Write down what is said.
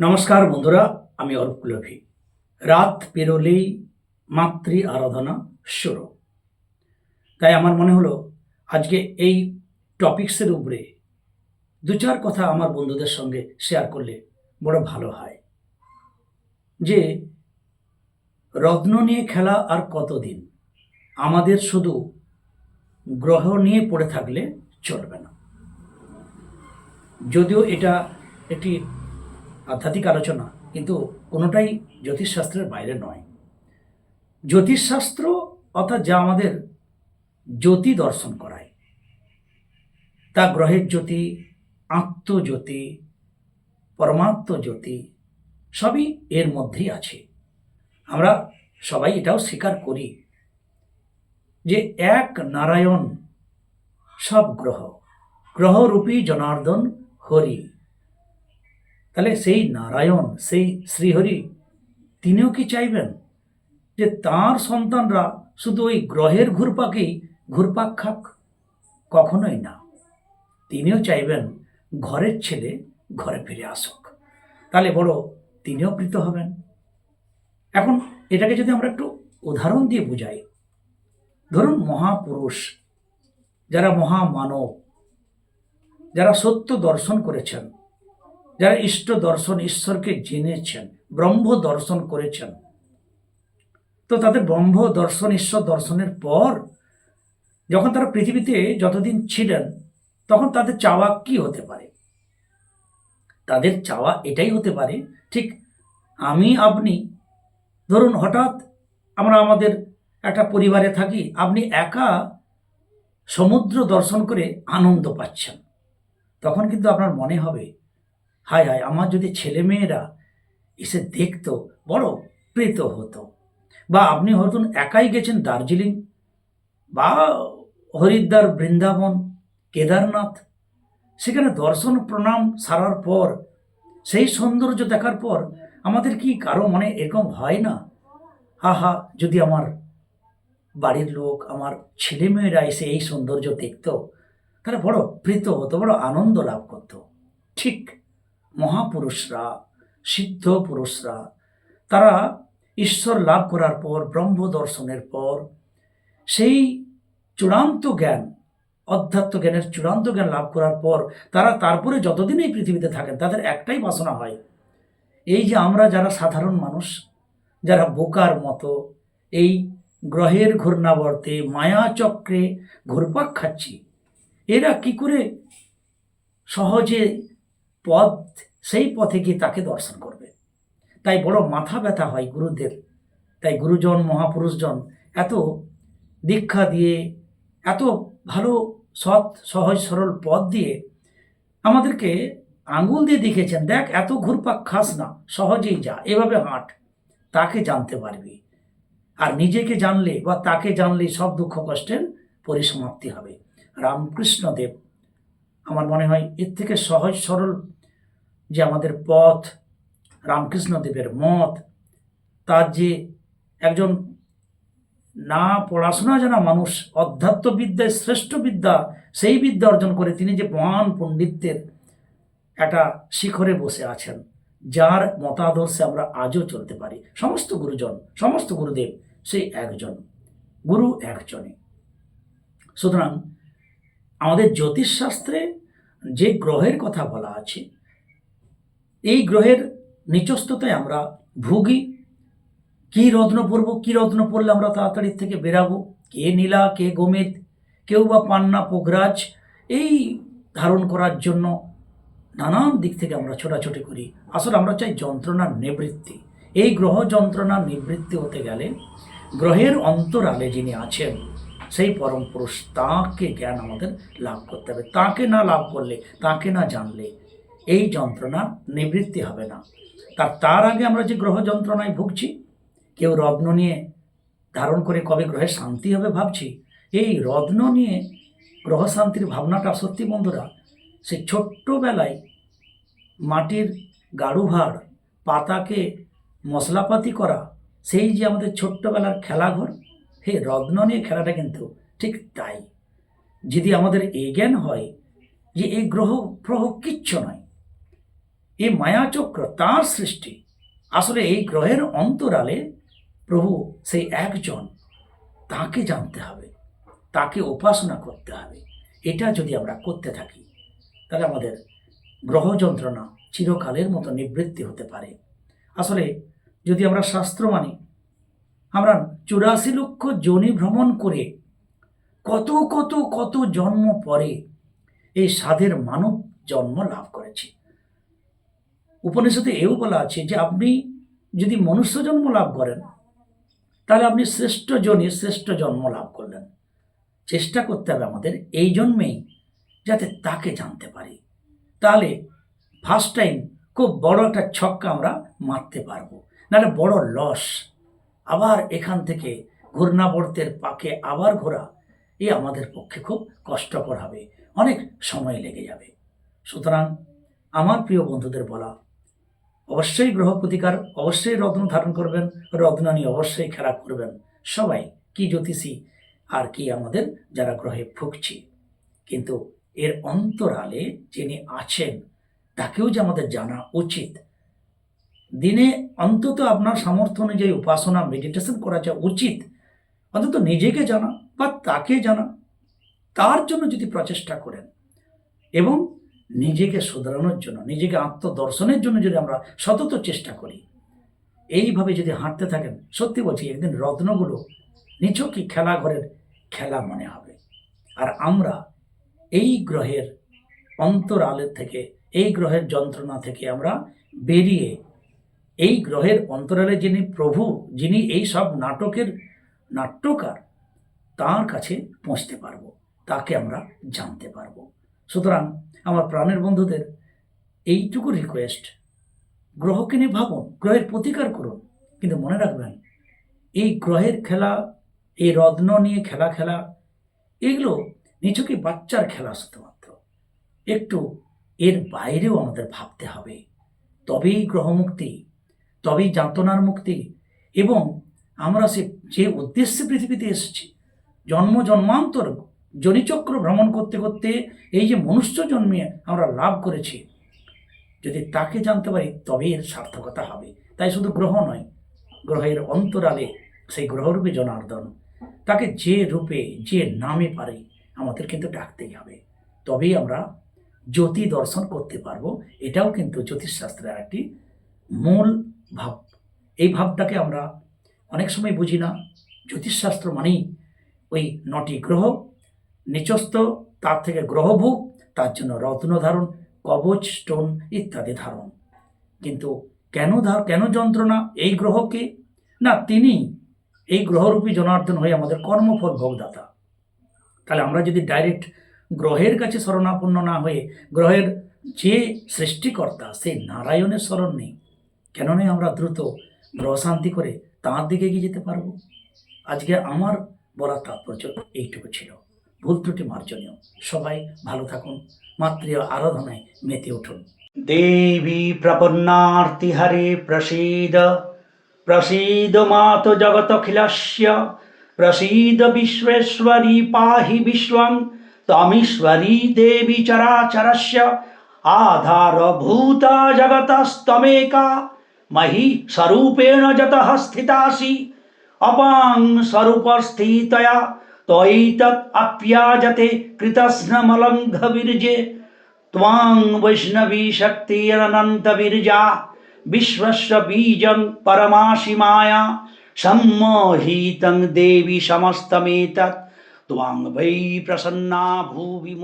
নমস্কার বন্ধুরা, আমি অরূপ কুলভি রাত পেরোলেই মাতৃ আরাধনা শুরু। তাই আমার মনে হলো, আজকে এই টপিক্সের উপরে দু চার কথা আমার বন্ধুদের সঙ্গে শেয়ার করলে বড় ভালো হয়। যে, রত্ন নিয়ে খেলা আর কতদিন? আমাদের শুধু গ্রহ নিয়ে পড়ে থাকলে চলবে না। যদিও এটা একটি আধ্যাত্মিক আলোচনা কিন্তু কোনোটাই জ্যোতিষশাস্ত্রের বাইরে নয়। জ্যোতিষশাস্ত্র অর্থাৎ যা আমাদের জ্যোতি দর্শন করায়। তা গ্রহের জ্যোতি, আত্মজ্যোতি, পরমাত্ম জ্যোতি সবই এর মধ্যেই আছে। আমরা সবাই এটাও স্বীকার করি যে এক নারায়ণ সব গ্রহ, গ্রহরূপী জনার্দন হরি। তাহলে সেই নারায়ণ, সেই শ্রীহরি তিনিও কি চাইবেন যে তার সন্তানরা শুধু ওই গ্রহের ঘুরপাকেই ঘুরপাক খাক? কখনোই না। তিনিও চাইবেন ঘরের ছেলে ঘরে ফিরে আসুক। তাহলে বড় তিনিও কৃত হবেন। এখন এটাকে যদি আমরা একটু উদাহরণ দিয়ে বুঝাই। ধরুন মহাপুরুষ, যারা মহামানব, যারা সত্য দর্শন করেছেন যারা ইষ্ট দর্শন, ঈশ্বরকে জেনেছেন, ব্রহ্ম দর্শন করেছেন, তো তাদের ব্রহ্ম দর্শন, ঈশ্বর দর্শনের পর যখন তারা পৃথিবীতে যতদিন ছিলেন, তখন তাদের চাওয়া কি হতে পারে? তাদের চাওয়া এটাই হতে পারে, ঠিক আমি, আপনি, ধরুন হঠাৎ আমরা আমাদের একটা পরিবারে থাকি, আপনি একা সমুদ্র দর্শন করে আনন্দ পাচ্ছেন, তখন কিন্তু আপনার মনে হবে হায় হায়, আমার যদি ছেলে মেয়েরা এসে দেখতো, বড় প্রীত হতো। বা আপনি হয়তো একাই গেছেন দার্জিলিং, বা হরিদ্বার, বৃন্দাবন, কেদারনাথ, সেখানে দর্শন, প্রণাম সারার পর, সেই সৌন্দর্য দেখার পর, আমাদের কি কারও মনে এরকম হয় না? হা হা যদি আমার বাড়ির লোক, আমার ছেলেমেয়েরা এসে এই সৌন্দর্য দেখতো, তাহলে বড় প্রীত হতো, বড় আনন্দ লাভ করতো। ঠিক মহাপুরুষরা, সিদ্ধ পুরুষরা, তারা ঈশ্বর লাভ করার পর, ব্রহ্ম দর্শনের পর, সেই চূড়ান্ত জ্ঞান, অধ্যাত্ম জ্ঞানের চূড়ান্ত জ্ঞান লাভ করার পর, তারা তারপরে যতদিন এই পৃথিবীতে থাকেন, তাদের একটাই বাসনা হয়। এই যে আমরা যারা সাধারণ মানুষ, যারা বোকার মতো, এই গ্রহের ঘূর্ণাবর্তে, মায়া চক্রে ঘুরপাক খাচ্ছি, এরা কি করে সহজে পথ সেই পথে গিয়ে তাকে দর্শন করবে। তাই বড় মাথা ব্যথা হয় গুরুদের। তাই গুরুজন, মহাপুরুষজন এত দীক্ষা দিয়ে, এত ভালো, সৎ, সহজ, সরল পথ দিয়ে আমাদেরকে আঙ্গুল দিয়ে দেখেছেন, দেখ, এত ঘুরপাক খাস না, সহজেই যা, এভাবে হাঁট, তাকে জানতে পারবি। আর নিজেকে জানলে বা তাকে জানলে সব দুঃখ কষ্টের পরিসমাপ্তি হবে। রামকৃষ্ণদেব, আমার মনে হয় এর থেকে সহজ, সরল যে আমাদের পথ, রামকৃষ্ণদেবের মত, তার যে একজন না পড়াশোনা জানা মানুষ, অধ্যাত্মবিদ্যায় শ্রেষ্ঠ বিদ্যা, সেই বিদ্যা অর্জন করে তিনি যে মহান পণ্ডিতের একটা শিখরে বসে আছেন, যার মতাদর্শে আমরা আজও চলতে পারি। সমস্ত গুরুজন, সমস্ত গুরুদেব, সেই একজন, গুরু একজনই। সুতরাং আমাদের জ্যোতিষশাস্ত্রে যে গ্রহের কথা বলা আছে এই গ্রহের নিচস্ততায় আমরা ভুগি। কি রত্ন পরবো, কি রত্ন পরলে আমরা তাড়াতাড়ি থেকে বেরাবো? কে নীলা, কে গোমেদ, কেউ বা পান্না, পোগরাজ, এই ধারণ করার জন্য নানান দিক থেকে আমরা ছোটাছুটি করি। আসলে আমরা চাই যন্ত্রণার নিবৃত্তি। এই গ্রহ যন্ত্রণার নিবৃত্তি হতে গেলে গ্রহের অন্তরালে যিনি আছেন, সেই পরম পুরুষ তাঁকে জ্ঞান আমাদের লাভ করতে হবে। তাকে না লাভ করলে, তাকে না জানলে এই যন্ত্রণা নিবৃত্তি হবে না। তার তার আগে আমরা যে গ্রহ যন্ত্রণায় ভুগছি, কেউ রত্ন নিয়ে ধারণ করে কবে গ্রহে শান্তি হবে ভাবছি, এই রত্ন নিয়ে গ্রহ শান্তির ভাবনাটা সত্যি বন্ধুরা সেই ছোট্টবেলায় মাটির গাড়ু ভাড় পাতাকে মশলাপাতি করা, সেই যে আমাদের ছোট্টবেলার খেলাঘর, হে রত্ন নিয়ে খেলাটা কিন্তু ঠিক তাই। যদি আমাদের এই জ্ঞান হয় যে এই গ্রহ গ্রহ কিচ্ছু নয় এই মায়াচক্র তার সৃষ্টি। আসলে এই গ্রহের অন্তরালে প্রভু সেই একজন, তাকে জানতে হবে, তাকে উপাসনা করতে হবে। এটা যদি আমরা করতে থাকি, তাহলে আমাদের গ্রহ যন্ত্রণা চিরকালের মতো নিবৃত্তি হতে পারে। আসলে যদি আমরা শাস্ত্র মানি, আমরা চুরাশি লক্ষ জনি ভ্রমণ করে কত কত কত জন্ম পরে এই সাধের মানব জন্ম লাভ করেছি। উপনিষদে এও বলা আছে যে আপনি যদি মনুষ্য জন্ম লাভ করেন, তাহলে আপনি শ্রেষ্ঠ জনে শ্রেষ্ঠ জন্ম লাভ করলেন। চেষ্টা করতে হবে আমাদের এই জন্মেই যাতে তাকে জানতে পারি। তাহলে ফার্স্ট টাইম খুব বড় একটা ছক্কা আমরা মারতে পারব। নাহলে বড় লস আবার এখান থেকে ঘূর্ণাবর্তের পাকে আবার ঘোরা, এ আমাদের পক্ষে খুব কষ্টকর হবে। অনেক সময় লেগে যাবে। সুতরাং আমার প্রিয় বন্ধুদের বলা অবশ্যই গ্রহ প্রতিকার, অবশ্যই রত্ন ধারণ করবেন, রত্ন নিয়ে অবশ্যই খেলা করবেন। সবাই কি জ্যোতিষী আর কি আমাদের যারা গ্রহে ভুগছি। কিন্তু এর অন্তরালে যিনি আছেন, তাকেও যে আমাদের জানা উচিত। দিনে অন্তত আপনার সামর্থ্য অনুযায়ী উপাসনা মেডিটেশন করা যা উচিত। অন্তত নিজেকে জানা বা তাকে জানা। তার জন্য যদি প্রচেষ্টা করেন। এবং নিজেকে শুধরানোর জন্য, নিজেকে আত্মদর্শনের জন্য যদি আমরা সতত চেষ্টা করি, এইভাবে যদি হাঁটতে থাকেন, সত্যি বলছি, একদিন রত্নগুলো নিছকই খেলা ঘরের খেলা মনে হবে। আর আমরা এই গ্রহের অন্তরালের থেকে, এই গ্রহের যন্ত্রণা থেকে আমরা বেরিয়ে, এই গ্রহের অন্তরালে যিনি প্রভু, যিনি এই সব নাটকের নাট্যকার, তার কাছে পৌঁছতে পারব, তাকে আমরা জানতে পারব। সুতরাং আমার প্রাণের বন্ধুদের এইটুকু রিকোয়েস্ট গ্রহকে নিয়ে ভাবুন, গ্রহের প্রতিকার করুন, কিন্তু মনে রাখবেন, এই গ্রহের খেলা, এই রত্ন নিয়ে খেলা খেলা, এগুলো নিছকই বাচ্চার খেলা শুধুমাত্র একটু এর বাইরেও আমাদের ভাবতে হবে। তবেই গ্রহমুক্তি, তবেই যাতনার মুক্তি, এবং আমরা সে, যে উদ্দেশ্যে পৃথিবীতে এসেছি, জন্ম জন্মান্তর জনিচক্র ভ্রমণ করতে করতে এই যে মনুষ্য জন্মে আমরা লাভ করেছি, যদি তাকে জানতে পারি তবে এর সার্থকতা হবে। তাই শুধু গ্রহ নয়, গ্রহের অন্তরালে সেই গ্রহরূপী জনার্দন, তাকে যে রূপে, যে নামে পারে, আমাদের কিন্তু ডাকতেই হবে। তবেই আমরা জ্যোতি দর্শন করতে পারব। এটাও কিন্তু জ্যোতিষশাস্ত্রের একটি মূল ভাব। এই ভাবটাকে আমরা অনেক সময় বুঝি না। জ্যোতিষশাস্ত্র মানেই ওই নটি গ্রহ নিচস্থ, তার থেকে গ্রহভোগ, তার জন্য রত্ন ধারণ, কবচ, স্টোন ইত্যাদি ধারণ। কিন্তু কেন ধার, কেন যন্ত্রণা এই গ্রহকে? না, তিনি এই গ্রহরূপী জনার্দন হয়ে আমাদের কর্মফল ভোগদাতা। তাহলে আমরা যদি ডাইরেক্ট গ্রহের কাছে শরণাপন্ন না হয়ে গ্রহের যে সৃষ্টিকর্তা, সেই নারায়ণের স্মরণ নেই, কেন নয় আমরা দ্রুত গ্রহ শান্তি করে তাঁর দিকে এগিয়ে যেতে পারব? আজকে আমার বলার তাৎপর্য এইটুকু ছিল। ভুল ত্রুটি মার্জনীয়। সবাই ভালো থাকুন। মাতৃ আরাধনায় মেতে উঠুন। দেবী প্রপন্নার্তি হরে প্রসীদ। প্রসীদ মাত জগতখিলস্য প্রসীদ বিশ্বেশ্বরী পাহি বিশ্বং তমীশ্বরী দেবী চরাচরস্য। আধারভূতা জগতস্তমেকা। মহি স্বরূপেণ যতঃ স্থিতাসি অপাং স্বরূপস্থিতয়া। त्वयैतत् अप्याजते कृतस्नमलङ्घविर्जे। त्वां वैष्णवी शक्तिरनन्तविर्जा विश्वस्य बीजं परमाशि माया। सम्मोहितं देवि समस्तमेतत्। त्वां वै प्रसन्ना भुवि